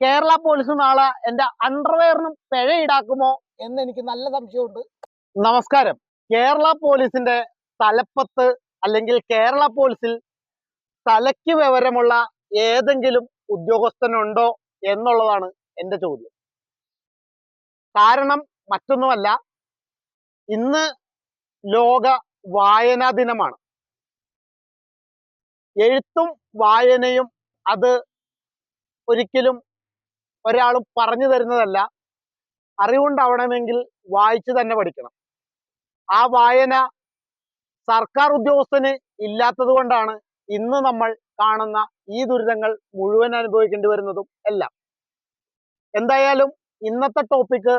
Kerala police നാളെ എന്റെ അണ്ടർവെയറിനും പിഴ ഈടാക്കുമോ എന്ന് എനിക്ക് നല്ല സംശയമുണ്ട്. നമസ്കാരം. കേരള പോലീസിന്റെ തലപ്പത്ത് അല്ലെങ്കിൽ കേരള പോലീസിൽ തലയ്ക്ക് വിവരമുള്ള ഏതെങ്കിലും ഉദ്യോഗസ്ഥനുണ്ടോ എന്നുള്ളതാണ് എന്റെ ചോദ്യം. കാരണം മറ്റൊന്നുമല്ല ഇന്ന് ലോക വായനാ ദിനമാണ്. എഴുത്തും വായനയും അത് ഒരിക്കലും ഒരാളും പറഞ്ഞു തരുന്നതല്ല. അറിവുണ്ടാവണമെങ്കിൽ വായിച്ചു തന്നെ പഠിക്കണം. ആ വായന സർക്കാർ ഉദ്യോഗസ്ഥന് ഇല്ലാത്തത് കൊണ്ടാണ് ഇന്ന് നമ്മൾ കാണുന്ന ഈ ദുരിതങ്ങൾ മുഴുവൻ അനുഭവിക്കേണ്ടി വരുന്നതും എല്ലാം. എന്തായാലും ഇന്നത്തെ ടോപ്പിക്ക്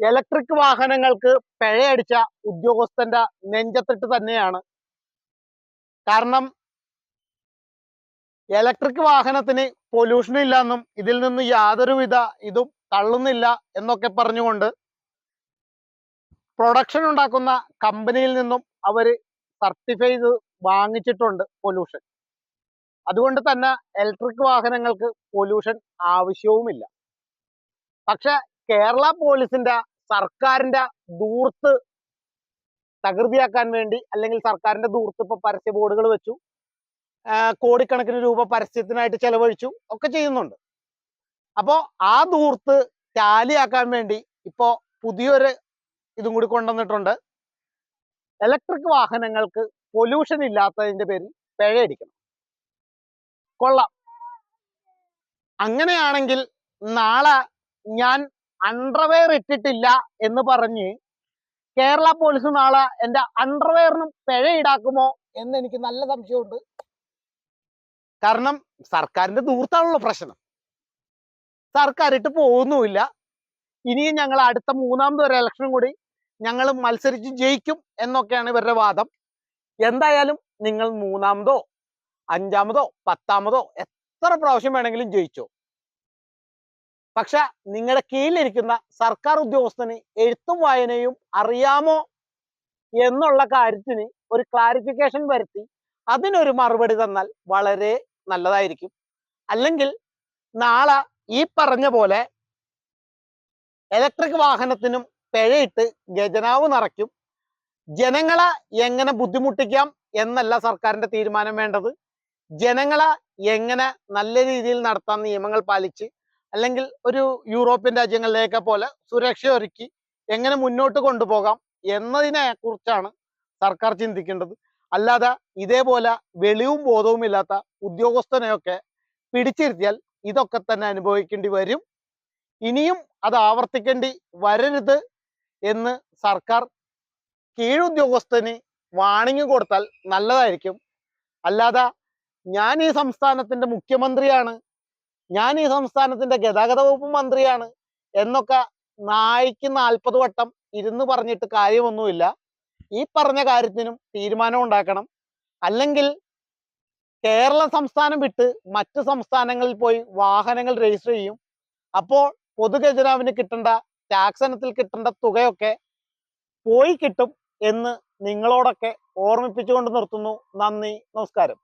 ഇലക്ട്രിക് വാഹനങ്ങൾക്ക് പിഴയടിച്ച ഉദ്യോഗസ്ഥന്റെ നെഞ്ചത്തിട്ട് തന്നെയാണ്. കാരണം ഇലക്ട്രിക് വാഹനത്തിന് പൊല്യൂഷൻ ഇല്ലെന്നും ഇതിൽ നിന്ന് യാതൊരുവിധ ഇതും തള്ളുന്നില്ല എന്നൊക്കെ പറഞ്ഞുകൊണ്ട് പ്രൊഡക്ഷൻ ഉണ്ടാക്കുന്ന കമ്പനിയിൽ നിന്നും അവർ സർട്ടിഫൈ ചെയ്ത് വാങ്ങിച്ചിട്ടുണ്ട് പൊല്യൂഷൻ അതുകൊണ്ട് തന്നെ ഇലക്ട്രിക് വാഹനങ്ങൾക്ക് പൊല്യൂഷൻ ആവശ്യവുമില്ല. പക്ഷെ കേരള പോലീസിന്റെ സർക്കാരിന്റെ ദൂർത്ത് തകൃതിയാക്കാൻ വേണ്ടി അല്ലെങ്കിൽ സർക്കാരിന്റെ ദൂർത്ത് ഇപ്പൊ പരസ്യ ബോർഡുകൾ വെച്ചു. കോടിക്കണക്കിന് രൂപ പരസ്യത്തിനായിട്ട് ചെലവഴിച്ചു ഒക്കെ ചെയ്യുന്നുണ്ട്. അപ്പോ ആ ദൂർത്ത് ടാലിയാക്കാൻ വേണ്ടി ഇപ്പോ പുതിയൊരു ഇതും കൂടി കൊണ്ടുവന്നിട്ടുണ്ട്. ഇലക്ട്രിക് വാഹനങ്ങൾക്ക് പൊല്യൂഷൻ ഇല്ലാത്തതിന്റെ പേരിൽ പിഴയടിക്കണം. കൊള്ളാം. അങ്ങനെയാണെങ്കിൽ നാളെ ഞാൻ അണ്ടർവെയർ ഇട്ടിട്ടില്ല എന്ന് പറഞ്ഞ് കേരള പോലീസ് നാളെ എന്റെ അണ്ടർവെയറിനും പിഴ ഈടാക്കുമോ എന്ന് എനിക്ക് നല്ല സംശയമുണ്ട്. കാരണം സർക്കാരിന്റെ ദൂർത്താണല്ലോ പ്രശ്നം. സർക്കാർ ഇട്ട് പോകുന്നുമില്ല ഇനിയും ഞങ്ങൾ അടുത്ത മൂന്നാമത് ഒരു ഇലക്ഷനും കൂടി ഞങ്ങൾ മത്സരിച്ച് ജയിക്കും എന്നൊക്കെയാണ് ഇവരുടെ വാദം. എന്തായാലും നിങ്ങൾ മൂന്നാമതോ അഞ്ചാമതോ പത്താമതോ എത്ര പ്രാവശ്യം വേണമെങ്കിലും ജയിച്ചോ. പക്ഷെ നിങ്ങളുടെ കീഴിലിരിക്കുന്ന സർക്കാർ ഉദ്യോഗസ്ഥന് എഴുത്തും വായനയും അറിയാമോ എന്നുള്ള കാര്യത്തിന് ഒരു ക്ലാരിഫിക്കേഷൻ വരുത്തി അതിനൊരു മറുപടി തന്നാൽ വളരെ നല്ലതായിരിക്കും. അല്ലെങ്കിൽ നാളെ ഈ പറഞ്ഞ പോലെ ഇലക്ട്രിക് വാഹനത്തിനും പിഴയിട്ട് ഖജനാവ് നിറയ്ക്കും. ജനങ്ങളെ എങ്ങനെ ബുദ്ധിമുട്ടിക്കാം എന്നല്ല സർക്കാരിന്റെ തീരുമാനം വേണ്ടത്. ജനങ്ങളെ എങ്ങനെ നല്ല രീതിയിൽ നടത്താൻ നിയമങ്ങൾ പാലിച്ച് അല്ലെങ്കിൽ ഒരു യൂറോപ്യൻ രാജ്യങ്ങളിലേക്ക് പോലെ സുരക്ഷ ഒരുക്കി എങ്ങനെ മുന്നോട്ട് കൊണ്ടുപോകാം എന്നതിനെ കുറിച്ചാണ് സർക്കാർ ചിന്തിക്കേണ്ടത്. അല്ലാതെ ഇതേപോലെ വെളിവും ബോധവും ഇല്ലാത്ത ഉദ്യോഗസ്ഥനെയൊക്കെ പിടിച്ചിരുത്തിയാൽ ഇതൊക്കെ തന്നെ അനുഭവിക്കേണ്ടി വരും. ഇനിയും അത് ആവർത്തിക്കേണ്ടി വരരുത് എന്ന് സർക്കാർ കീഴുദ്യോഗസ്ഥന് വാണിംഗ് കൊടുത്താൽ നല്ലതായിരിക്കും. അല്ലാതെ ഞാൻ ഈ സംസ്ഥാനത്തിന്റെ മുഖ്യമന്ത്രിയാണ് ഞാൻ ഈ സംസ്ഥാനത്തിന്റെ ഗതാഗത വകുപ്പ് മന്ത്രിയാണ് എന്നൊക്കെ നായ്ക്ക് നാൽപ്പത് വട്ടം ഇരുന്ന് പറഞ്ഞിട്ട് കാര്യമൊന്നുമില്ല. ഈ പറഞ്ഞ കാര്യത്തിനും തീരുമാനം ഉണ്ടാക്കണം. അല്ലെങ്കിൽ കേരള സംസ്ഥാനം വിട്ട് മറ്റ് സംസ്ഥാനങ്ങളിൽ പോയി വാഹനങ്ങൾ രജിസ്റ്റർ ചെയ്യും. അപ്പോൾ പൊതുഖജനാവിന് കിട്ടേണ്ട ടാക്സ് ഇനത്തിൽ കിട്ടേണ്ട തുകയൊക്കെ പോയി കിട്ടും എന്ന് നിങ്ങളോടൊക്കെ ഓർമ്മിപ്പിച്ചുകൊണ്ട് നിർത്തുന്നു. നന്ദി നമസ്കാരം.